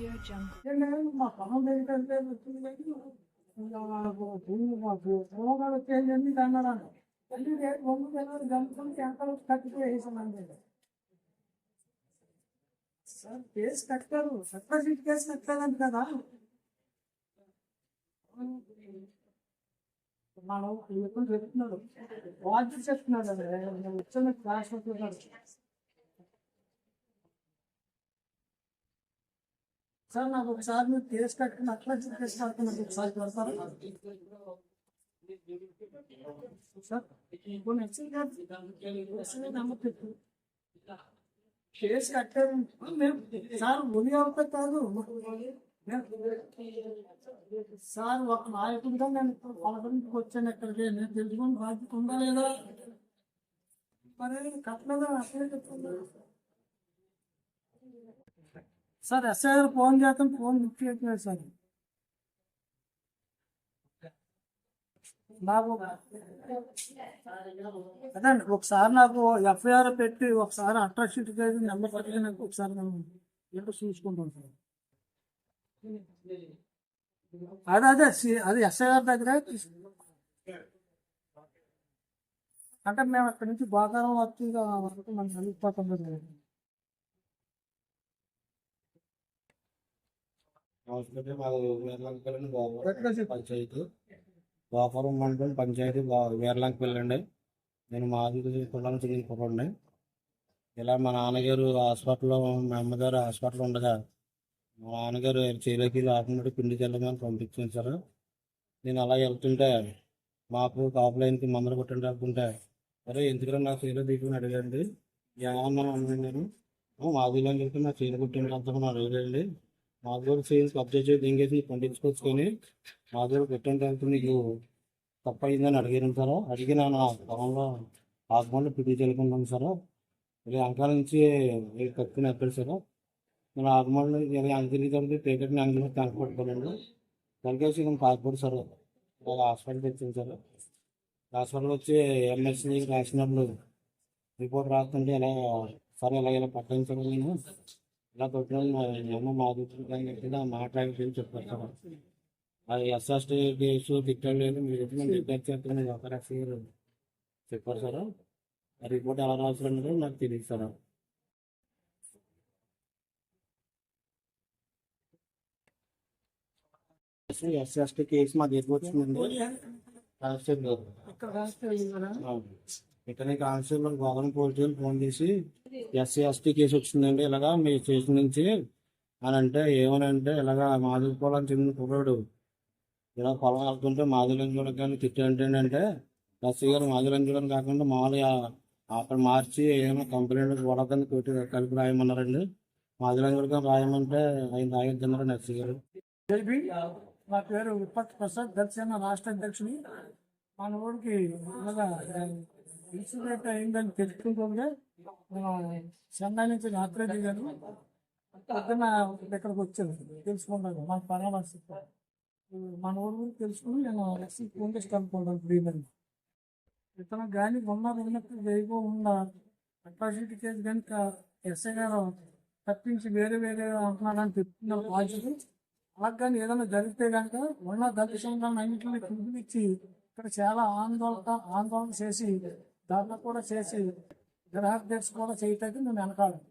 Audio Jungle. మా పొలం ఏంటంటే మాకు రోగాలు వచ్చేయండి అన్నాడు మళ్ళీ రేపు ముందు జనాలు గంపుకొని క్యాంపర్ కట్టిపోయేసానండి సార్ కేసు కట్టారు సర్పంచ్ కేసు కట్టారంట కదా మనం ఎప్పుడు చెప్తున్నాడు వాద్యం చెప్తున్నాడు వచ్చిన క్లాస్ ఉంటున్నాడు సార్ నాకు ఒకసారి మీరు కేసు కట్టిన అట్లా కేసు కట్టిన నాకు ఒకసారి పెడతారా సార్ కొన్ని ఎక్సైజ్ గారు ఎక్సైజ్ నెంబర్ చెప్పు కేసు కట్టారు మేము సార్ ఉలి అవుతా కాదు సార్ ఒక నాయకుడిగా నేను పలకరింపుకి వచ్చాను ఎక్కడికి నేను తెలుసుకుని బాధ్యత ఉందా లేదా మరి కట్టలేదా అసలే చెప్తున్నారు సార్ ఎస్ఐ గారు ఫోన్ చేస్తాం ఫోన్ లిఫ్ట్ చేయట్లేదు సార్. నాకు అదండి ఒకసారి నాకు ఎఫ్ఐఆర్ పెట్టి ఒకసారి అట్రాక్షన్ నెంబర్ పట్టుకుని నాకు ఒకసారి నేను ఏంటో చూసుకుంటాను సార్. అదే అదే అది ఎస్ఐ గారి దగ్గర అంటే మేము అక్కడి నుంచి గోకారం వచ్చి వరకు మనం మాది వీర్లంకపల్లి. పంచాయతీ. గోపురం మండలం పంచాయతీ వీర్లంకపల్లి అండి. నేను మాది కులం చెందిన కుర్రండి ఇలా మా నాన్నగారు హాస్పిటల్లో మా అమ్మగారు హాస్పిటల్ ఉండగా మా నాన్నగారు చేలోకి ఆకుండా పిండి చల్లమని పంపించాను సార్. నేను అలా వెళ్తుంటే మాకు కాపులైన్కి మందలు కొట్టండి అనుకుంటే సరే ఎందుకంటే నా చేలో దిగుని అడిగండి ఏమన్నా అన్నాను నేను. మాదిలో చెప్పి నా చేలు కొట్టండి అంతకుని మాధవర్ మా దగ్గర సేల్స్ అప్డేట్ చేసి ఎంగేజ్ పండించుకొచ్చుకొని మా దగ్గర టైంకి నీకు తప్ప అయిందని అడిగాను సార్. అడిగిన నా పొలంలో ఆత్మలో పిటి చేయకుండా సార్. ఇలా అంకాల నుంచి కత్తిని ఎప్పాడు సార్. నేను ఆత్మలో అంజలి తోటి టికెట్ని అంజలి కనుక్కోండి దానికేసి నేను పాస్పోర్ట్ సార్. ఇలా హాస్పిటల్కి వచ్చింది సార్. హాస్పిటల్ వచ్చి ఎంఎస్సీ రాసినప్పుడు రిపోర్ట్ రాస్తుంటే ఇలా సార్ ఇలా ఇలా పట్టించారు నేను. ఇలా కొట్టిన అమ్మ మా దగ్గర మాట్లాడి చెప్పారు సార్? అది ఎస్ఎస్టీ కేసు తిట్టలేదు మీరు ఎప్పుడు రిపేర్ చేస్తాను ఒక చెప్పారు సార్. ఆ రిపోర్ట్ ఎలా నాకు తెలియదు సార్. ఎస్ఎస్టీ కేసు మా దగ్గర వచ్చిందండి? కానిస్టేబుల్ గారు ఇక్కడ రాస్తే ఇతని కానిస్టేబుల్ గోదావరి పోలీసులు ఫోన్ చేసి ఎస్సీ ఎస్టీ కేసు వచ్చిందండి ఇలాగా మీ స్టేషన్ నుంచి అని అంటే ఏమనంటే ఇలాగా మాధవ పొలం చెందిన కుర్రాడు. ఇలా పొలం వెళ్తుంటే మాధులంజులకు కానీ తిట్టేంటంటే ఎస్సీ గారు మాధులంజులను కాకుండా మామూలుగా అక్కడ మార్చి ఏమైనా కంప్లైంట్ గొడవని పెట్టి కలిపి రాయమన్నారండి. మాధులంజులకు రాయమంటే ఆయన రాయొద్దన్నారు ఎస్సీ గారు. నా పేరు విపత్ ప్రసాద్ దర్శన రాష్ట్ర అధ్యక్షుని. మన ఊరికి ఇలాగా ఇన్సిడెంట్ అయిందని తెలుసుకుంటుంటే మనం చెన్నై నుంచి రాత్రి దిగాను. పొద్దున్న ఇక్కడికి వచ్చాను తెలుసుకుంటాను మన పరామర్శ మన ఊరు గురించి తెలుసుకుని నేను ఎస్సీ ఫోన్ చేసి కనుక్కుంటాను ఫ్రీమని ఇతను కానీ ఉన్న ఉన్నట్టు జైబో ఉన్న అట్రాసిటీ కేసు కనుక ఎస్ఐ గారు తప్పించి వేరే వేరే అంటున్నారని చెప్తున్నారు పాజిటివ్ అలా కానీ ఏదైనా జరిగితే కనుక ఉన్న దర్శనం అన్నింటినీ పిలిపించి ఇక్కడ చాలా ఆందోళన ఆందోళన చేసి ధర్నా కూడా చేసి గ్రహ కూడా చేయటానికి నేను వెనకాలండి